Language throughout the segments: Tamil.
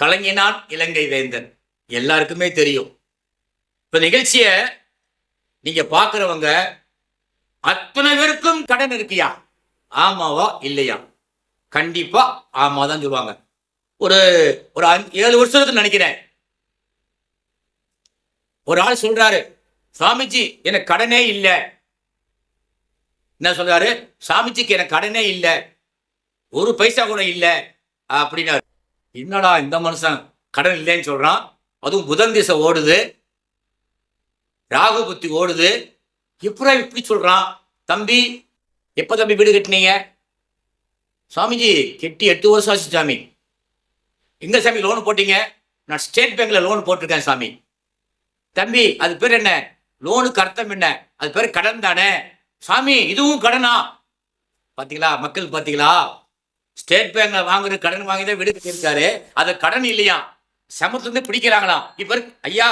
கலங்கினான் இலங்கை வேந்தன். எல்லாருக்குமே தெரியும். இப்போ நிகழ்ச்சியை நீங்கள் பார்க்குறவங்க அத்தனை பேருக்கும் கடன் இருக்கியா? ஆமாவா? இல்லையா? கண்டிப்பாக ஆமா தான் சொல்லுவாங்க. ஒரு ஒரு அஞ்சு- ஏழு வருஷத்துக்கு நினைக்கிறேன். ஒரு ஆள் சொல்றாரு சாமிஜி எனக்கு கடனே இல்லை. என்ன சொல்றாரு? சாமிஜிக்கு எனக்கு கடனே இல்லை. ஒரு பைசா கூட இல்லை. அப்படின்னாரு. என்னடா இந்த மனுஷன்? கடன் இல்லைன்னு சொல்கிறான் அதுவும் புதன் திசை ஓடுது. ராகு புத்தி ஓடுது. எப்படா இப்படி சொல்கிறான் தம்பி எப்போ தம்பி வீடு கட்டினீங்க? சாமிஜி கெட்டி எட்டு வருஷம் ஆச்சு சாமி. எங்கே சாமி லோன் போட்டீங்க? நான் ஸ்டேட் பேங்கில் லோன் போட்டிருக்கேன் சாமி. தம்பி அது பேர் என்ன? லோனுக்கு அர்த்தம் என்ன? அது பேர் கடன் தானே? சாமி இதுவும் கடனா? பார்த்தீங்களா மக்கள் பார்த்தீங்களா ஸ்டேட் பேங்க்ல வாங்குற கடன் வாங்கி தான் வீடு கட்டியிருக்காரு. அது கடன் இல்லையா? சமத்துல இருந்து பிடிக்கிறாங்களாம். இப்ப ஐயா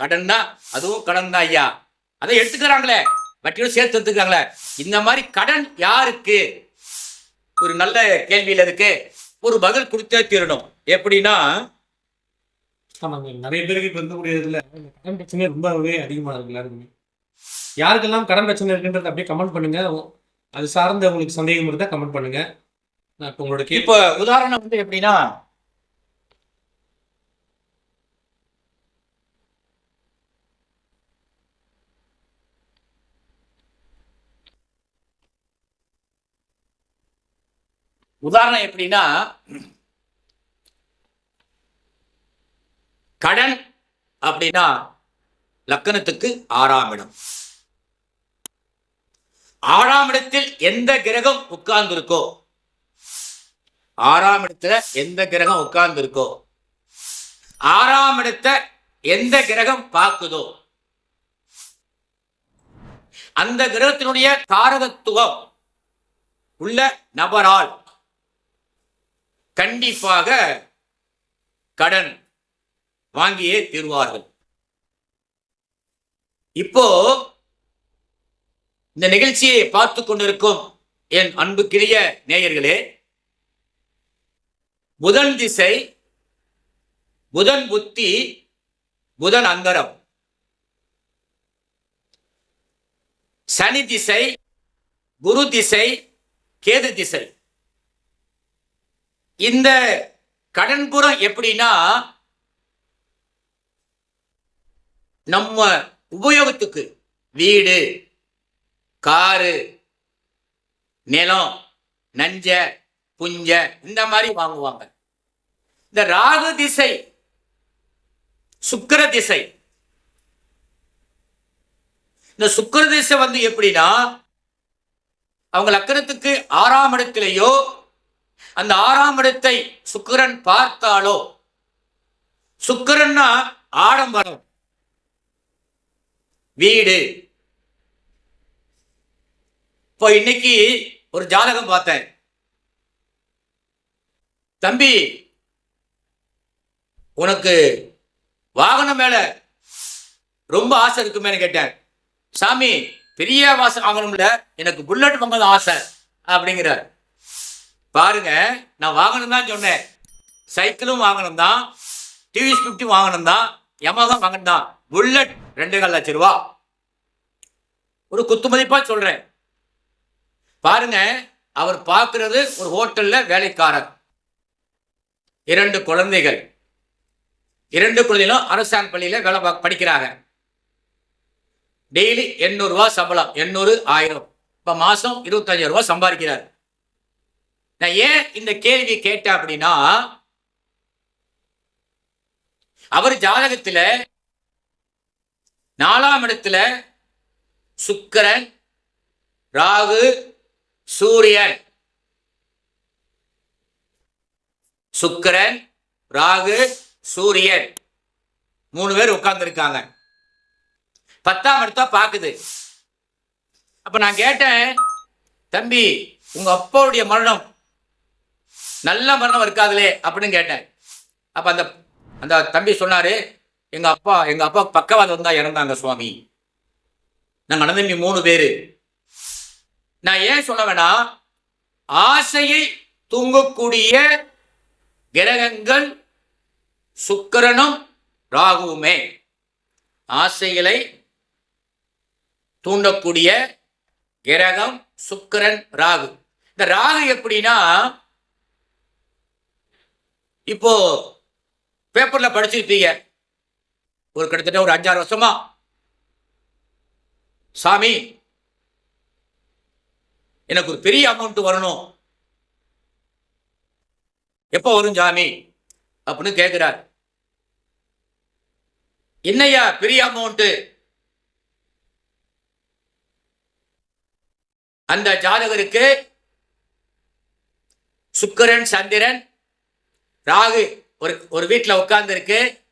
கடன் தான் அதுவும் கடன் தான் ஐயா. அதை எடுத்துக்கிறாங்களே. வட்டியோட சேர்த்து எடுத்துக்கிறாங்களே இந்த மாதிரி கடன் யாருக்கு? ஒரு நல்ல கேள்வியில் இருக்கு. ஒரு பதில் கொடுத்தே தீரணும். எப்படின்னா ஆமாங்க. நிறைய பேருக்கு இப்ப இருக்கக்கூடிய இதுல கடன் பிரச்சனை ரொம்பவே அதிகமா இருக்கு எல்லாருக்குமே. யாருக்கெல்லாம் கடன் பிரச்சனை இருக்குன்றத அப்படியே கமெண்ட் பண்ணுங்க. அது சார்ந்த உங்களுக்கு சந்தேகம் இருந்தால் கமெண்ட் பண்ணுங்க. உங்களுக்கு உங்களோட இப்ப உதாரணம் வந்து எப்படின்னா உதாரணம் எப்படின்னா கடன் அப்படின்னா லக்கணத்துக்கு ஆறாம் இடம். ஆறாம் இடத்தில் எந்த கிரகம் உட்கார்ந்திருக்கோ ஆறாம் இடத்துல எந்த கிரகம் உட்கார்ந்து இருக்கோ ஆறாம் இடத்தை எந்த கிரகம் பார்க்குதோ? அந்த கிரகத்தினுடைய காரகத்துவம் உள்ள நபரால் கண்டிப்பாக கடன் வாங்கியே தீர்வார்கள். இப்போ இந்த நிகழ்ச்சியை பார்த்து கொண்டிருக்கும் என் அன்புக்கிரிய நேயர்களே புதன் திசை புதன் புத்தி புதன் அந்தரம். சனி திசை குரு திசை கேது திசை. இந்த கடன்புறம் எப்படின்னா நம்ம உபயோகத்துக்கு வீடு காரு நிலம் நஞ்ச புஞ்ச இந்த மாதிரி வாங்குவாங்க. இந்த ராகு திசை சுக்கிர திசை. இந்த சுக்கர திசை வந்து எப்படின்னா அவங்க லக்கணத்துக்கு ஆறாம் இடத்திலேயோ அந்த ஆறாம் இடத்தை சுக்கிரன் பார்த்தாலோ சுக்கிரன்னா ஆடம்பரம் வீடு. இப்போ இன்னைக்கு ஒரு ஜாதகம் பார்த்தேன். தம்பி உனக்கு வாகனம் மேல ரொம்ப ஆசை இருக்குமேன்னு கேட்டேன். சாமி பெரிய வாசம் வாங்கணும்ல எனக்கு புல்லட் வாங்கணும் ஆசை அப்படிங்கிறார். பாருங்க நான் வாங்கணும் தான் சொன்னேன். சைக்கிளும் வாங்கணும் தான் டிவிஎஸ் ஃபிஃப்டி வாங்கணும் தான் யமகா வாங்கணும் தான். புல்லட் ரெண்டு கால் லட்சம் ரூபா. ஒரு குத்து மதிப்பா சொல்றேன். பாருங்க அவர் பார்க்கிறது ஒரு ஹோட்டல்ல வேலைக்காரர். இரண்டு குழந்தைகள். இரண்டு குழந்தைகளும் அரசாங்க பள்ளியில வேலை படிக்கிறாங்க. டெய்லி எண்ணூறு ரூபாய் சம்பளம் எண்ணூறு ஆயிரம். இப்ப மாசம் இருபத்தஞ்சாயிரம் ரூபாய் சம்பாதிக்கிறார். நான் ஏன் இந்த கேள்வி கேட்டேன் அப்படின்னா அவர் ஜாதகத்துல நாலாம் இடத்துல சுக்கிரன் ராகு சூரியன். சுக்கிரன் ராகு சூரியன். மூணு பேர் உட்கார்ந்துருக்காங்க. பத்தாம் இடத்தா பாக்குது. அப்ப நான் கேட்டேன் தம்பி உங்க அப்பாவுடைய மரணம் நல்ல மரணம் இருக்காதுலே அப்படின்னு கேட்டேன். அப்ப அந்த அந்த தம்பி சொன்னாரு எங்க அப்பா எங்க அப்பா பக்கவாதம் வந்தா இறந்தாங்க சுவாமி. நாங்க அண்ணன் மூணு பேரு. நான் ஏன் சொல்ல வேணா ஆசையை தூங்கக்கூடிய கிரகங்கள் சுக்கரனும் ராகுவுமே. ஆசைகளை தூண்டக்கூடிய கிரகம் சுக்கரன் ராகு. இந்த ராகு எப்படின்னா இப்போ பேப்பர்ல படிச்சிருப்பீங்க. ஒரு கிட்டத்தட்ட ஒரு அஞ்சாறு வருஷமா. சாமி எனக்கு ஒரு பெரிய அமௌண்ட் வரணும். எப்போ வரும் சாமி? அப்படின்னு கேட்கிறார் என்னய்யா பெரிய அமௌண்ட் அந்த ஜாதகருக்கு சுக்கரன் சந்திரன் ராகு ஒரு ஒரு வீட்டில் உட்கார்ந்து இருக்கு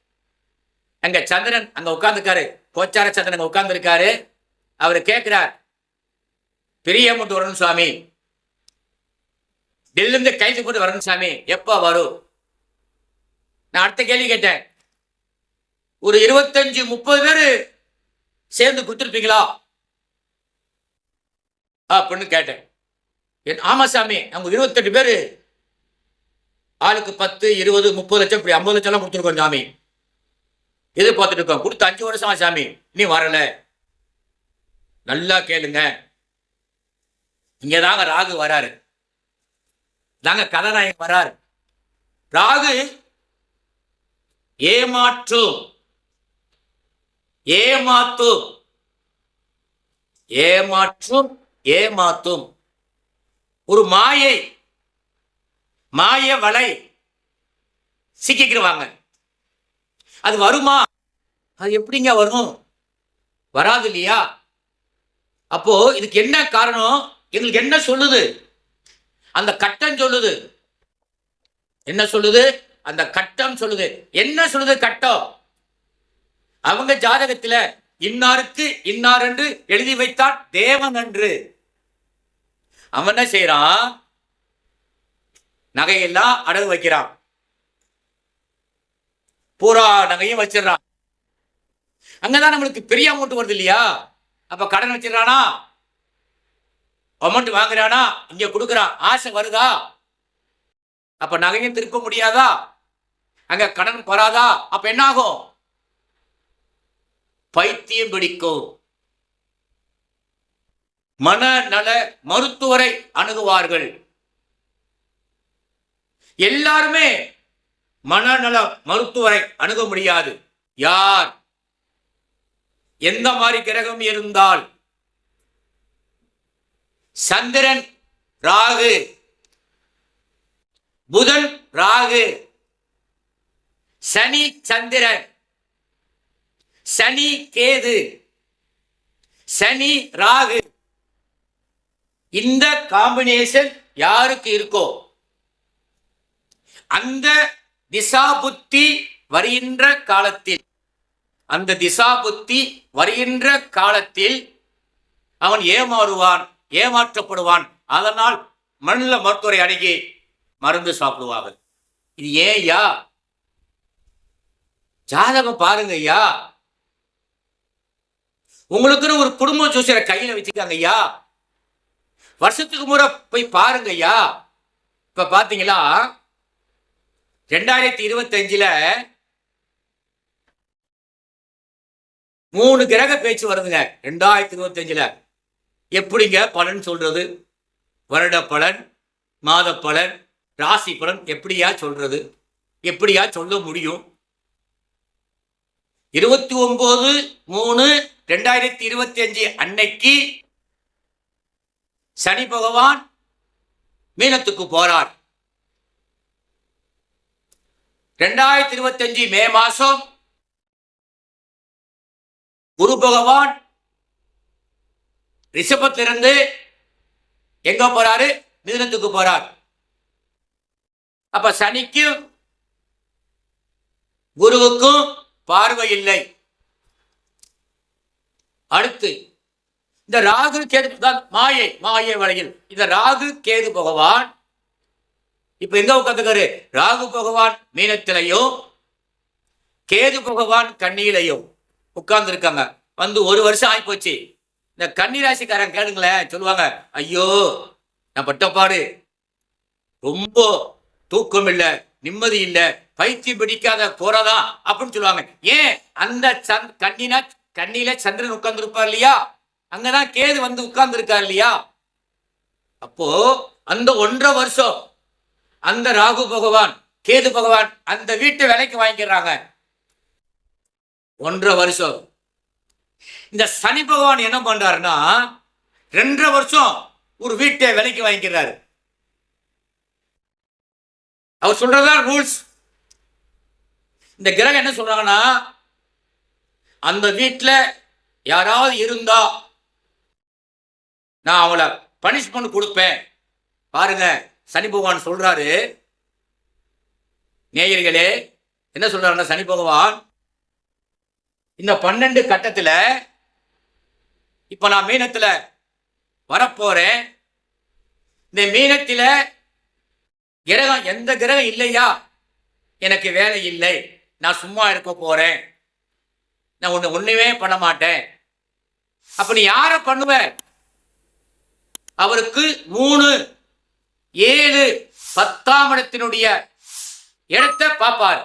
அங்க சந்திரன் அங்க உட்கார்ந்துருக்காரு. கோச்சார சந்திரன் அங்க உட்கார்ந்துருக்காரு. அவர் கேட்கிறார் பெரிய அமௌண்ட் வரணும் சுவாமி. டெல்லிருந்து கைது போட்டு வரணும் சாமி. எப்போ வரும்? நான் அடுத்த கேள்வி கேட்டேன். ஒரு இருபத்தஞ்சு முப்பது பேர் சேர்ந்து கொடுத்துருப்பீங்களா அப்படின்னு கேட்டேன். என் ஆமா சாமி அவங்க இருபத்தெட்டு பேர் ஆளுக்கு பத்து இருபது முப்பது லட்சம் இப்படி ஐம்பது லட்சம்லாம் கொடுத்துருக்கோம் சாமி. எதிர்பார்த்துட்டு இருக்கோம். கொடுத்து அஞ்சு வருஷமா சாமி நீ வரல. நல்லா கேளுங்க. இங்கே தாங்க ராகு வராரு. தாங்க கதாநாயகன் வராரு. ராகு ஏமாற்றும் ஏமாத்து. ஏமாற்றும் ஏமாத்தும் ஒரு மாயை மாய வலை சிக்கிக்கிடுவாங்க அது வருமா? அது எப்படிங்க வரும்? வராது இல்லையா? அப்போ இதுக்கு என்ன காரணம்? எங்களுக்கு என்ன சொல்லுது? அந்த கட்டம் சொல்லுது. என்ன சொல்லுது? அந்த கட்டம் சொல்லுது. என்ன சொல்லுது கட்டம்? அவங்க ஜாதகத்துல இன்னாருக்கு இன்னார் என்று எழுதி வைத்தான் தேவன் என்று அவன் என்ன செய்யறான்? நகையெல்லாம் அடகு வைக்கிறான். பூரா நகையும் வச்சிடறான். அங்கதான் நம்மளுக்கு பெரிய அமௌண்ட் வருது இல்லையா? அப்ப கடன் வச்சிடறானா? அமௌண்ட் வாங்குறானா? இங்க கொடுக்குறான். ஆசை வருதா? அப்ப நகையும் திருப்ப முடியாதா? அங்க கடன் வராதா? அப்ப என்ன ஆகும் பைத்தியம் பிடிக்கும். மனநல மருத்துவரை அணுகுவார்கள். எல்லாருமே மனநல மருத்துவரை அணுக முடியாது. யார்? எந்த மாதிரி கிரகம் இருந்தால்? சந்திரன் ராகு. புதன் ராகு. சனி சந்திரன். சனி கேது. சனி ராகு. இந்த காம்பினேஷன் யாருக்கு இருக்கோ? அந்த திசா புத்தி வருகின்ற காலத்தில் அந்த திசா புத்தி வருகின்ற காலத்தில் அவன் ஏமாறுவான் ஏமாற்றப்படுவான். அதனால் மண்ணில் மருத்துவரை அணுகி மருந்து சாப்பிடுவார்கள். இது ஏன் யா? ஜாதகம் பாருங்க ஐயா. உங்களுக்குன்னு ஒரு குடும்ப ஜோசியரை கையில வச்சுக்காங்க ஐயா. வருஷத்துக்கு முறை போய் பாருங்க ஐயா. இப்ப பாத்தீங்களா? ரெண்டாயிரத்தி இருபத்தஞ்சில் மூணு கிரக பேச்சு வருதுங்க. ரெண்டாயிரத்தி இருபத்தஞ்சில். எப்படிங்க பலன் சொல்றது? வருட பலன் மாத பலன் ராசி பலன் எப்படியா சொல்றது? எப்படியா சொல்ல முடியும்? இருபத்தி ஒன்பது மூணு ரெண்டாயிரத்தி இருபத்தி அஞ்சு அன்னைக்கு சனி பகவான் மீனத்துக்கு போறார். ரெண்டாயிரத்தி இருபத்தி அஞ்சு மே மாசம் குரு பகவான் ரிஷபத்திலிருந்து எங்க போறாரு? மிதுனத்துக்கு போறார். அப்ப சனிக்கும் குருவுக்கும் பார்வை இல்லை அடுத்து இந்த ராகு கேது தான் மாயை மாயை வலையில். இந்த ராகு கேது பகவான் இப்ப எங்க உட்காந்துக்காரு ராகு பகவான் மீனத்திலையும் கேது பகவான் கண்ணியிலையும் உட்கார்ந்து இருக்காங்க வந்து ஒரு வருஷம் ஆயிப்போச்சு. இந்த கன்னிராசிக்காரன் கேளுங்களேன் சொல்லுவாங்க ஐயோ நான் பட்டப்பாடு. ரொம்ப தூக்கம் இல்லை நிம்மதி இல்ல பயிற்சி பிடிக்காத போறதா அப்படின்னு சொல்லுவாங்க. ஏன்? அந்த சந்த் கண்ணினா கண்ணில சந்திரன் உட்கார்ந்து இருப்பார் இல்லையா? அங்கதான் கேது வந்து உட்கார்ந்து இருக்கார் இல்லையா? அப்போ அந்த ஒன்றரை வருஷம் அந்த ராகு பகவான் கேது பகவான் அந்த வீட்டை விலைக்கு வாங்கிக்கிறாங்க. ஒன்றரை வருஷம். இந்த சனி பகவான் என்ன பண்றாருன்னா ரெண்டரை வருஷம் ஒரு வீட்டை விலைக்கு வாங்கிக்கிறாரு. அவர் சொல்கிறதா ரூல்ஸ் இந்த கிரகம் என்ன சொல்றாங்கன்னா அந்த வீட்டில் யாராவது இருந்தா நான் அவங்கள பனிஷ்மெண்ட் கொடுப்பேன். பாருங்க சனி பகவான் சொல்றாரு. நேயர்களே என்ன சொல்றாருன்னா சனி பகவான்? இந்த பன்னெண்டு கட்டத்தில் இப்போ நான் மீனத்தில் வரப்போறேன். இந்த மீனத்தில் கிரகம் எந்த கிரகம் இல்லையா? எனக்கு வேலை இல்லை. நான் சும்மா இருக்க போறேன். நான் ஒண்ணு ஒண்ணுமே பண்ண மாட்டேன். அப்ப நீ யார பண்ணுவ? அவருக்கு மூணு ஏழு பத்தாம் இடத்தினுடைய இடத்தை பார்ப்பார்.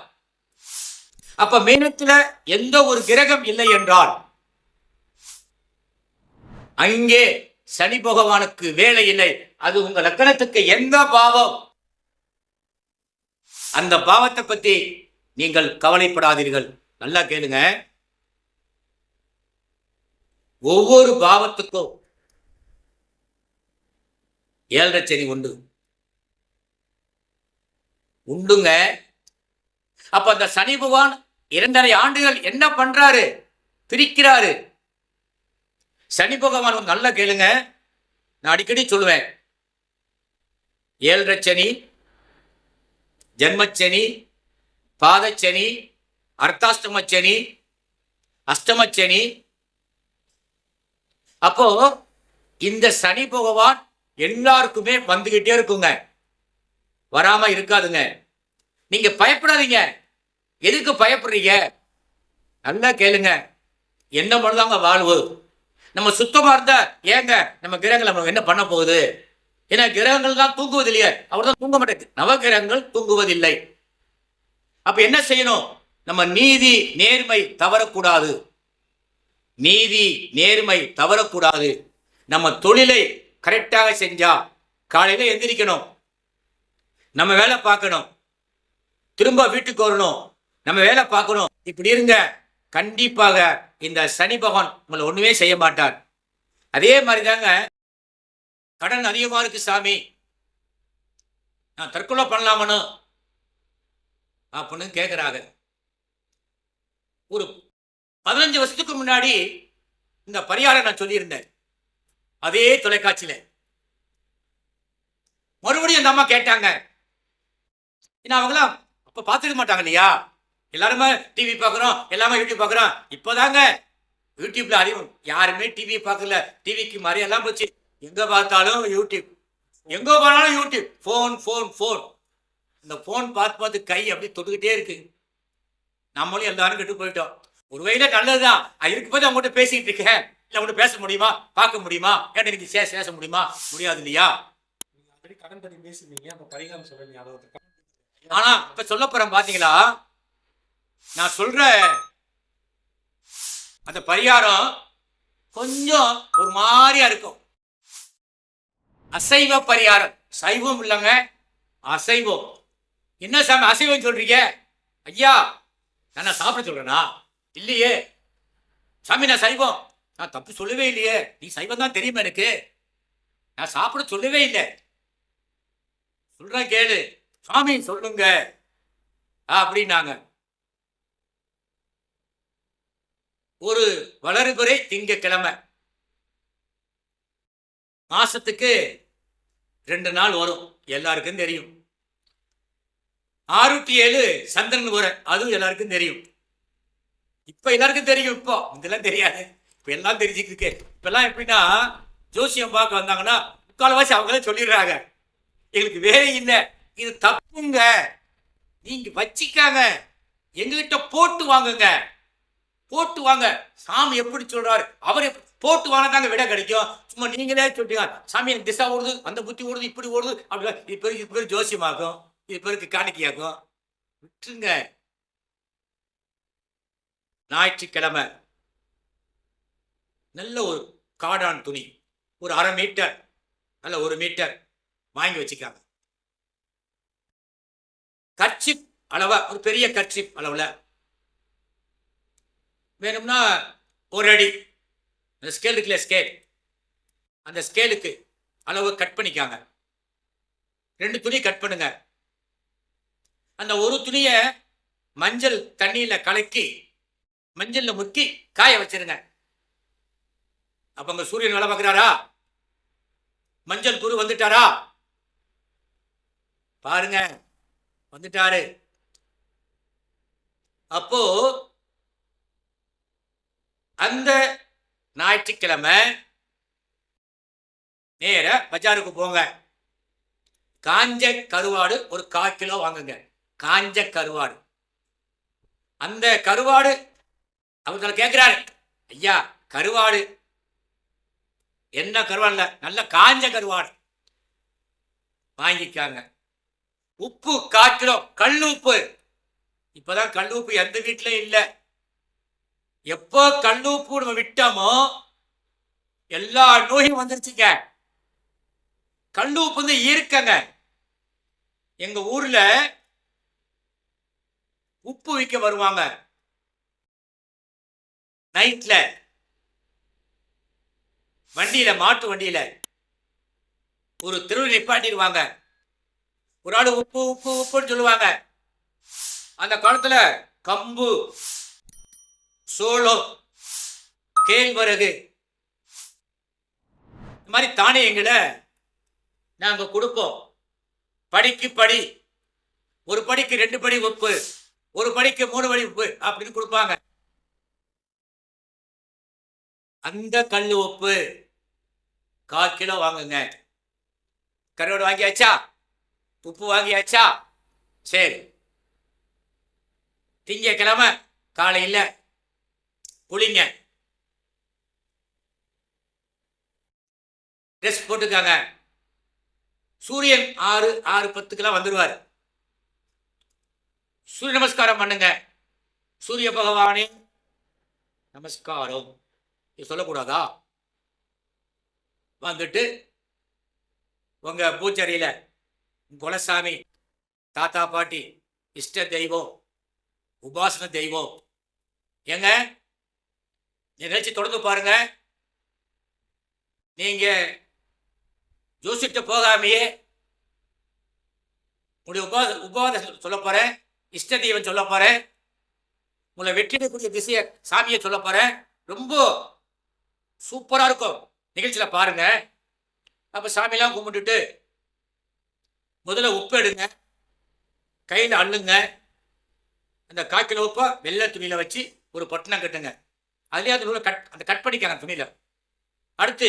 அப்ப மீனத்துல எந்த ஒரு கிரகம் இல்லை என்றால் அங்கே சனி பகவானுக்கு வேலை இல்லை. அது உங்க லக்கணத்துக்கு எந்த பாவம்? அந்த பாவத்தை பத்தி நீங்கள் கவலைப்படாதீர்கள். நல்லா கேளுங்க. ஒவ்வொரு பாவத்துக்கும் ஏழரை செடி உண்டு. உண்டுங்க. அப்ப அந்த சனி பகவான் இரண்டரை ஆண்டுகள் என்ன பண்றாரு? பிரிக்கிறாரு. சனி பகவான் நல்லா கேளுங்க. நான் அடிக்கடி சொல்லுவேன். ஏழரை சனி ஜென்மச்சனி பாதச்சனி அர்த்தாஷ்டமச்சனி அஷ்டமச்சனி. அப்போ இந்த சனி பகவான் எல்லாருக்குமே வந்துகிட்டே இருக்குங்க. வராம இருக்காதுங்க. நீங்க பயப்படாதீங்க. எதுக்கு பயப்படுறீங்க? நல்லா கேளுங்க. என்ன பண்ணுதாங்க வாழ்வு? நம்ம சுத்தமா இருந்தா ஏங்க நம்ம கிரகங்கள் நம்ம என்ன பண்ண போகுது? ஏன்னா கிரகங்கள் தான் தூங்குவது இல்லையே அவர் தான் தூங்க மாட்டேங்குது. நவகிரகங்கள் தூங்குவதில்லை. அப்ப என்ன செய்யணும்? நம்ம நீதி நேர்மை தவறக்கூடாது. நீதி நேர்மை தவறக்கூடாது. நம்ம தொழிலை கரெக்டாக செஞ்சா காலையில எந்திரிக்கணும். நம்ம வேலை பார்க்கணும். திரும்ப வீட்டுக்கு வரணும். நம்ம வேலை பார்க்கணும். இப்படி இருங்க. கண்டிப்பாக இந்த சனி பகவான் உங்களை ஒண்ணுமே செய்ய மாட்டார். அதே மாதிரி தாங்க கடன் அதிகமாக இருக்கு சாமி. நான் தற்கொலை பண்ணலாமனு அப்படின்னு கேட்குறாங்க ஒரு பதினஞ்சு வருஷத்துக்கு முன்னாடி இந்த பரிகாரம் நான் சொல்லியிருந்தேன். அதே தொலைக்காட்சியில். மறுபடியும் அந்த அம்மா கேட்டாங்க. ஏன்னா அவங்களாம் அப்போ பார்த்துக்க மாட்டாங்க இல்லையா? எல்லாருமே டிவி பார்க்குறோம் எல்லாமே யூடியூப் பார்க்குறோம். இப்போதாங்க யூடியூப்ல அதிகம் யாருமே டிவி பார்க்கல. டிவிக்கு மறையெல்லாம் போச்சு. எங்க பார்த்தாலும் யூடியூப். எங்க போனாலும் யூடியூப். ஃபோன் ஃபோன் ஃபோன் இந்த ஃபோன் பார்த்து பார்த்து கை அப்படி தொட்டுக்கிட்டே இருக்கு. நம்மளும் எல்லாரும் கெட்டு போயிட்டோம். ஒரு வகையில நல்லதுதான். அது இருக்கு போது அவங்ககிட்ட பேசிக்கிட்டு இருக்கேன். இல்லை அவங்ககிட்ட பேச முடியுமா? பார்க்க முடியுமா? ஏன்னா எனக்கு சே பேச முடியுமா? முடியாது இல்லையா? கடன் பத்தி பேசுனீங்க அப்ப பரிகாரம் சொல்றீங்க அதை ஒரு ஆனா இப்ப சொல்ல போறேன் பாத்தீங்களா? நான் சொல்ற அந்த பரிகாரம் கொஞ்சம் ஒரு மாதிரியா இருக்கும். அசைவ பரிகாரம். சைவம் இல்லைங்க அசைவம். என்ன சாமி அசைவம் சொல்றீங்க? ஐயா நான் சாப்பிட சொல்றேனா? இல்லையே. சாமி நான் சைவம். நான் தப்பு சொல்லவே இல்லையே. நீ சைவம் தான் தெரியுமா எனக்கு? நான் சாப்பிட சொல்லவே இல்லை. சொல்றேன் கேளு. சாமி சொல்லுங்க. அப்படின்னாங்க. ஒரு வளர்புரை திங்கக்கிழமை மாசத்துக்கு ரெண்டு நாள் வரும். எல்லாருக்கும் தெரியும். ஆறு டு ஏழு சந்திரன் வரும் அதுவும் எல்லாருக்கும் தெரியும். இப்ப எல்லாருக்கும் தெரியும் இப்போ. இதெல்லாம் தெரியாது. இப்ப எல்லாம் தெரிஞ்சுக்கிட்டு இப்பெல்லாம் எப்படின்னா ஜோசியம் பார்க்க வந்தாங்கன்னா முக்கால்வாசி அவங்களே சொல்லிடுறாங்க. எங்களுக்கு வேலை இல்லை. இது தப்புங்க. நீங்க வச்சிக்காங்க. எங்ககிட்ட போட்டு வாங்குங்க. போட்டு வாங்க. சாமி எப்படி சொல்றாரு? அவர் எப்படி போட்டு வாங்க தாங்க விட கிடைக்கும். சும்மா நீங்களே சொல்லிட்டீங்க சாமி எனக்கு திசா ஓடுது அந்த புத்தி ஓடுது இப்படி ஓடுது. அப்படி இது பேர் இது பேர் ஜோசியமாகும். இது பேருக்கு விட்டுருங்க. ஞாயிற்றுக்கிழமை. நல்ல ஒரு காடான் துணி. ஒரு அரை மீட்டர் நல்ல ஒரு மீட்டர் வாங்கி வச்சுக்காங்க கர்ச்சிப் அளவை ஒரு பெரிய கர்ச்சிப் அளவில். வேணும்னா ஒரு அடி. அந்த ஸ்கேல் இருக்குல்ல ஸ்கேல் அந்த ஸ்கேலுக்கு அளவு கட் பண்ணிக்காங்க. ரெண்டு துணி கட் பண்ணுங்க. அந்த ஒரு துணிய மஞ்சள் தண்ணியில் கலக்கி மஞ்சளில் முக்கி காய வச்சிருங்க. அப்ப அங்க சூரியன் வேலை பார்க்கிறாரா? மஞ்சள் குரு வந்துட்டாரா? பாருங்க வந்துட்டாரு. அப்போ அந்த ஞாயிற்றுக்கிழமை. நேர பஜாருக்கு போங்க. காஞ்ச கருவாடு ஒரு கால் கிலோ வாங்குங்க. காஞ்ச கருவாடு. அந்த கருவாடு அவர் கேட்கிறாரு ஐயா கருவாடு. என்ன கருவாடு இல்லை நல்ல காஞ்ச கருவாடு. வாங்கிக்காங்க. உப்பு கால் கிலோ கல் உப்பு. இப்போதான் கல் உப்பு எந்த வீட்டிலையும் இல்லை. எப்போ கல்லூப்பு உப்பு நம்ம விட்டோமோ எல்லா நோயும் வந்துருச்சுங்க. கல்லூப்பு உப்பு வந்து ஈர்க்கங்க எங்க ஊர்ல உப்பு விற்க வருவாங்க. நைட்ல. வண்டியில மாட்டு வண்டியில. ஒரு தெருவில் நிப்பாட்டிடுவாங்க. ஒரு ஆள் உப்பு உப்பு உப்புன்னு சொல்லுவாங்க. அந்த காலத்துல கம்பு சோளம் கேழ்வரகு. இந்த மாதிரி தானியங்களை நாங்கள் கொடுப்போம். படிக்கு படி. ஒரு படிக்கு ரெண்டு படி உப்பு. ஒரு படிக்கு மூணு படி உப்பு அப்படின்னு கொடுப்பாங்க. அந்த கல் உப்பு கால் கிலோ வாங்குங்க. கருவாடு வாங்கியாச்சா? உப்பு வாங்கியாச்சா? சரி. திங்கக்கிழமை காலையில் குளிங்க ட்ரெஸ் போட்டுக்காங்க. சூரியன் ஆறு ஆறு பத்துக்கெல்லாம் வந்துடுவார் சூரிய நமஸ்காரம் பண்ணுங்க. சூரிய பகவானே நமஸ்காரம். இது சொல்லக்கூடாதா? வந்துட்டு உங்க பூச்செடியில குலசாமி தாத்தா பாட்டி இஷ்ட தெய்வம் உபாசன தெய்வம். ஏங்க? நிகழ்ச்சி தொடர்ந்து பாருங்க. நீங்க ஜோசிட்ட போகாமையே உங்களுடைய உபாத உபாத சொல்ல போறேன். இஷ்ட தெய்வம் சொல்ல போறேன். உங்களை வெற்றிடக்கூடிய திசைய சாமியை சொல்ல போறேன். ரொம்ப சூப்பரா இருக்கும். நிகழ்ச்சியில பாருங்க. அப்ப சாமியெல்லாம் கும்பிட்டுட்டு முதல்ல உப்பு எடுங்க. கையில் அள்ளுங்க. அந்த காக்கில் உப்பை வெள்ளை துணியில் வச்சு ஒரு பட்டணம் கட்டுங்க. அதுலேயே அந்த நூலை கட் அந்த கட் பண்ணிக்காங்க துணியில். அடுத்து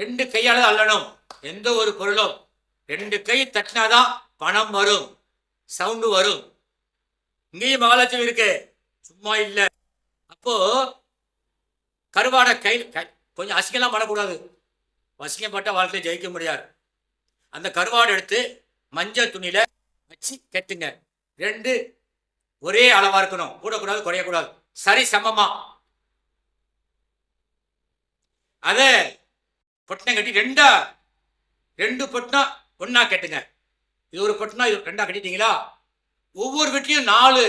ரெண்டு கையால் தான் அள்ளணும். எந்த ஒரு பொருளும் ரெண்டு கை தட்டினாதான் பணம் வரும் சவுண்டு வரும். இங்கேயும் மகாலட்சுமி இருக்கு. சும்மா இல்லை. அப்போ கருவாடை கை கொஞ்சம் அசிங்கம்லாம் பண்ணக்கூடாது. அசிங்கப்பட்ட வாழ்க்கையில் ஜெயிக்க முடியாது. அந்த கருவாடை எடுத்து மஞ்சள் துணியில் வச்சு கட்டுங்க. ரெண்டு ஒரே அளவாக இருக்கணும். கூடக்கூடாது குறையக்கூடாது. சரி சமமாக அதை பொட்டினம் கட்டி ரெண்டா ரெண்டு பொட்டணம் ஒன்றா கட்டுங்க. இது ஒரு பொட்டினா இது ரெண்டா கட்டிட்டீங்களா? ஒவ்வொரு வீட்லேயும் நாலு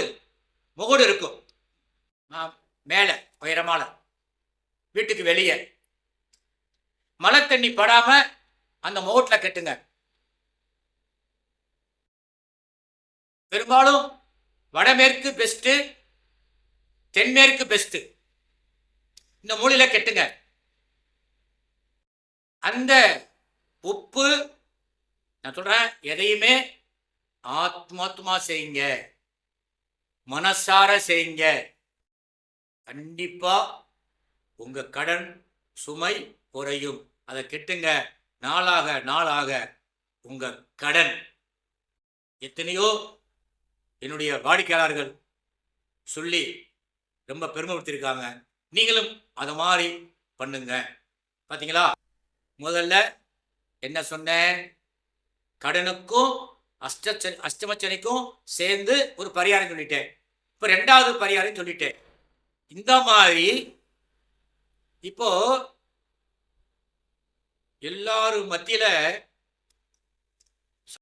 முகடு இருக்கும். மேலே மேல. உயரமான வீட்டுக்கு வெளியே. மழை தண்ணி படாம அந்த முகட்டில் கட்டுங்க. பெரும்பாலும் வடமேற்கு பெஸ்ட்டு தென்மேற்கு பெஸ்ட்டு இந்த மூலையில் கெட்டுங்க. அந்த உப்பு நான் சொல்றேன் எதையுமே ஆத்மாத்மா செய்யுங்க. மனசார செய்யுங்க. கண்டிப்பா உங்க கடன் சுமை குறையும். அதை கெட்டுங்க. நாளாக நாளாக உங்க கடன். எத்தனையோ என்னுடைய வாடிக்கையாளர்கள் சொல்லி ரொம்ப பெருமைப்படுத்தியிருக்காங்க. நீங்களும் அதை மாதிரி பண்ணுங்க. பார்த்தீங்களா முதல்ல என்ன சொன்னேன்? கடனுக்கும் அஷ்டச்சனி அஷ்டமச்சனைக்கும் சேர்ந்து ஒரு பரிகாரம் சொல்லிட்டேன். இப்போ ரெண்டாவது பரிகாரம் சொல்லிட்டேன். இந்த மாதிரி இப்போ எல்லாரும் மத்தியில்